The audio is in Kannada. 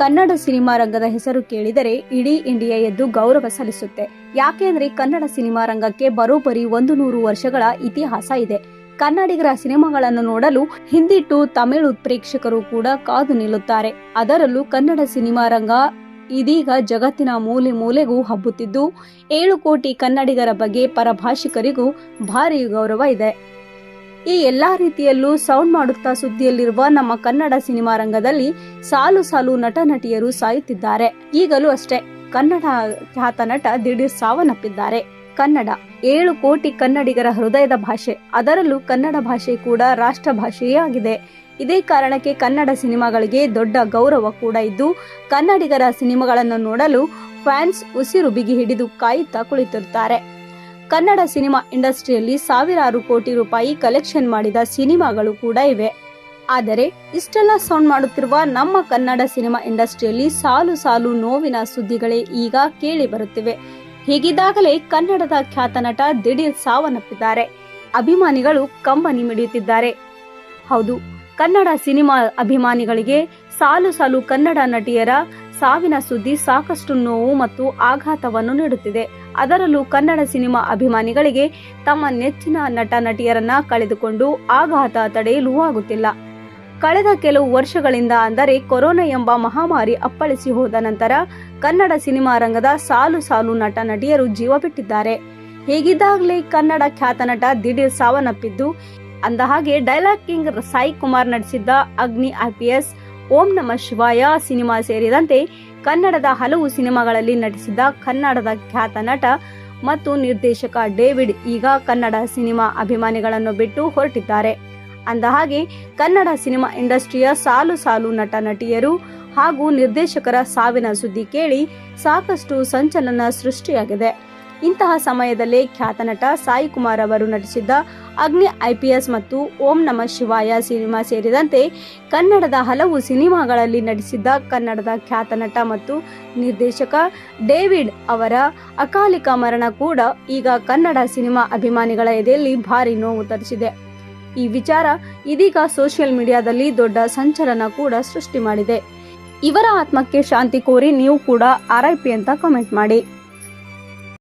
ಕನ್ನಡ ಸಿನಿಮಾ ರಂಗದ ಹೆಸರು ಕೇಳಿದರೆ ಇಡೀ ಇಂಡಿಯಾ ಎದ್ದು ಗೌರವ ಸಲ್ಲಿಸುತ್ತೆ. ಯಾಕೆಂದ್ರೆ ಕನ್ನಡ ಸಿನಿಮಾ ರಂಗಕ್ಕೆ ಬರೋಬ್ಬರಿ ಒಂದು ನೂರು ವರ್ಷಗಳ ಇತಿಹಾಸ ಇದೆ. ಕನ್ನಡಿಗರ ಸಿನಿಮಾಗಳನ್ನು ನೋಡಲು ಹಿಂದಿ ಟು ತಮಿಳು ಪ್ರೇಕ್ಷಕರು ಕೂಡ ಕಾದು ನಿಲ್ಲುತ್ತಾರೆ. ಅದರಲ್ಲೂ ಕನ್ನಡ ಸಿನಿಮಾ ರಂಗ ಇದೀಗ ಜಗತ್ತಿನ ಮೂಲೆ ಮೂಲೆಗೂ ಹಬ್ಬುತ್ತಿದ್ದು, ಏಳು ಕೋಟಿ ಕನ್ನಡಿಗರ ಬಗ್ಗೆ ಪರಭಾಷಿಕರಿಗೂ ಭಾರಿ ಗೌರವ ಇದೆ. ಈ ಎಲ್ಲಾ ರೀತಿಯಲ್ಲೂ ಸೌಂಡ್ ಮಾಡುತ್ತಾ ಸುದ್ದಿಯಲ್ಲಿರುವ ನಮ್ಮ ಕನ್ನಡ ಸಿನಿಮಾ ರಂಗದಲ್ಲಿ ಸಾಲು ಸಾಲು ನಟ ನಟಿಯರು ಸಾಯುತ್ತಿದ್ದಾರೆ. ಈಗಲೂ ಅಷ್ಟೇ ಕನ್ನಡ ಖ್ಯಾತ ನಟ ದಿಢೀರ್ ಸಾವನ್ನಪ್ಪಿದ್ದಾರೆ. ಕನ್ನಡ ಏಳು ಕೋಟಿ ಕನ್ನಡಿಗರ ಹೃದಯದ ಭಾಷೆ. ಅದರಲ್ಲೂ ಕನ್ನಡ ಭಾಷೆ ಕೂಡ ರಾಷ್ಟ್ರ ಭಾಷೆಯೇ ಆಗಿದೆ. ಇದೇ ಕಾರಣಕ್ಕೆ ಕನ್ನಡ ಸಿನಿಮಾಗಳಿಗೆ ದೊಡ್ಡ ಗೌರವ ಕೂಡ ಇದ್ದು, ಕನ್ನಡಿಗರ ಸಿನಿಮಾಗಳನ್ನು ನೋಡಲು ಫ್ಯಾನ್ಸ್ ಉಸಿರು ಬಿಗಿ ಹಿಡಿದು ಕಾಯುತ್ತಾ ಕುಳಿತಿರುತ್ತಾರೆ. ಕನ್ನಡ ಸಿನಿಮಾ ಇಂಡಸ್ಟ್ರಿಯಲ್ಲಿ ಸಾವಿರಾರು ಕೋಟಿ ರೂಪಾಯಿ ಕಲೆಕ್ಷನ್ ಮಾಡಿದ ಸಿನಿಮಾಗಳು ಕೂಡ ಇವೆ. ಆದರೆ, ಇಷ್ಟೆಲ್ಲ ಸೌಂಡ್ ಮಾಡುತ್ತಿರುವ ನಮ್ಮ ಕನ್ನಡ ಸಿನಿಮಾ ಇಂಡಸ್ಟ್ರಿಯಲ್ಲಿ ಸಾಲು ಸಾಲು ನೋವಿನ ಸುದ್ದಿಗಳೇ ಈಗ ಕೇಳಿ ಬರುತ್ತಿವೆ. ಹೀಗಿದ್ದಾಗಲೇ ಕನ್ನಡದ ಖ್ಯಾತ ನಟ ದಿಢೀರ್ ಸಾವನ್ನಪ್ಪಿದ್ದಾರೆ. ಅಭಿಮಾನಿಗಳು ಕಂಬನಿ ಮಿಡಿಯುತ್ತಿದ್ದಾರೆ. ಹೌದು, ಕನ್ನಡ ಸಿನಿಮಾ ಅಭಿಮಾನಿಗಳಿಗೆ ಸಾಲು ಸಾಲು ಕನ್ನಡ ನಟಿಯರ ಸಾವಿನ ಸುದ್ದಿ ಸಾಕಷ್ಟು ನೋವು ಮತ್ತು ಆಘಾತವನ್ನು ನೀಡುತ್ತಿದೆ. ಅದರಲ್ಲೂ ಕನ್ನಡ ಸಿನಿಮಾ ಅಭಿಮಾನಿಗಳಿಗೆ ತಮ್ಮ ನೆಚ್ಚಿನ ನಟ ನಟಿಯರನ್ನ ಕಳೆದುಕೊಂಡು ಆಘಾತ ತಡೆಯಲು ಆಗುತ್ತಿಲ್ಲ. ಕಳೆದ ಕೆಲವು ವರ್ಷಗಳಿಂದ ಅಂದರೆ ಕೊರೋನಾ ಎಂಬ ಮಹಾಮಾರಿ ಅಪ್ಪಳಿಸಿ ಹೋದ ನಂತರ ಕನ್ನಡ ಸಿನಿಮಾ ರಂಗದ ಸಾಲು ಸಾಲು ನಟ ನಟಿಯರು ಜೀವ ಬಿಟ್ಟಿದ್ದಾರೆ. ಹೀಗಿದ್ದಾಗಲೇ ಕನ್ನಡ ಖ್ಯಾತ ನಟ ದಿಢೀರ್ ಸಾವನ್ನಪ್ಪಿದ್ದು ಅಂದಹಾಗೆ ಡೈಲಾಗ್ ಕಿಂಗ್ ಸಾಯಿ ಕುಮಾರ್ ನಟಿಸಿದ್ದ ಅಗ್ನಿ ಐಪಿಎಸ್ ಓಂ ನಮ ಶಿವಾಯ ಸಿನಿಮಾ ಸೇರಿದಂತೆ ಕನ್ನಡದ ಹಲವು ಸಿನಿಮಾಗಳಲ್ಲಿ ನಟಿಸಿದ ಕನ್ನಡದ ಖ್ಯಾತ ನಟ ಮತ್ತು ನಿರ್ದೇಶಕ ಡೇವಿಡ್ ಈಗ ಕನ್ನಡ ಸಿನಿಮಾ ಅಭಿಮಾನಿಗಳನ್ನು ಬಿಟ್ಟು ಹೊರಟಿದ್ದಾರೆ. ಅಂದಹಾಗೆ ಕನ್ನಡ ಸಿನಿಮಾ ಇಂಡಸ್ಟ್ರಿಯ ಸಾಲು ಸಾಲು ನಟ ನಟಿಯರು ಹಾಗೂ ನಿರ್ದೇಶಕರ ಸಾವಿನ ಸುದ್ದಿ ಕೇಳಿ ಸಾಕಷ್ಟು ಸಂಚಲನ ಸೃಷ್ಟಿಯಾಗಿದೆ. ಇಂತಹ ಸಮಯದಲ್ಲೇ ಖ್ಯಾತ ನಟ ಸಾಯಿ ಕುಮಾರ್ ಅವರು ನಟಿಸಿದ್ದ ಅಗ್ನಿ ಐಪಿಎಸ್ ಮತ್ತು ಓಂ ನಮ ಶಿವಾಯ ಸಿನಿಮಾ ಸೇರಿದಂತೆ ಕನ್ನಡದ ಹಲವು ಸಿನಿಮಾಗಳಲ್ಲಿ ನಟಿಸಿದ್ದ ಕನ್ನಡದ ಖ್ಯಾತ ನಟ ಮತ್ತು ನಿರ್ದೇಶಕ ಡೇವಿಡ್ ಅವರ ಅಕಾಲಿಕ ಮರಣ ಕೂಡ ಈಗ ಕನ್ನಡ ಸಿನಿಮಾ ಅಭಿಮಾನಿಗಳ ಎದೆಯಲ್ಲಿ ಭಾರಿ ನೋವು ತರಿಸಿದೆ. ಈ ವಿಚಾರ ಇದೀಗ ಸೋಷಿಯಲ್ ಮೀಡಿಯಾದಲ್ಲಿ ದೊಡ್ಡ ಸಂಚಲನ ಕೂಡ ಸೃಷ್ಟಿ ಮಾಡಿದೆ. ಇವರ ಆತ್ಮಕ್ಕೆ ಶಾಂತಿ ಕೋರಿ ನೀವು ಕೂಡ ಆರ್ ಐ ಪಿ ಅಂತ ಕಮೆಂಟ್ ಮಾಡಿ.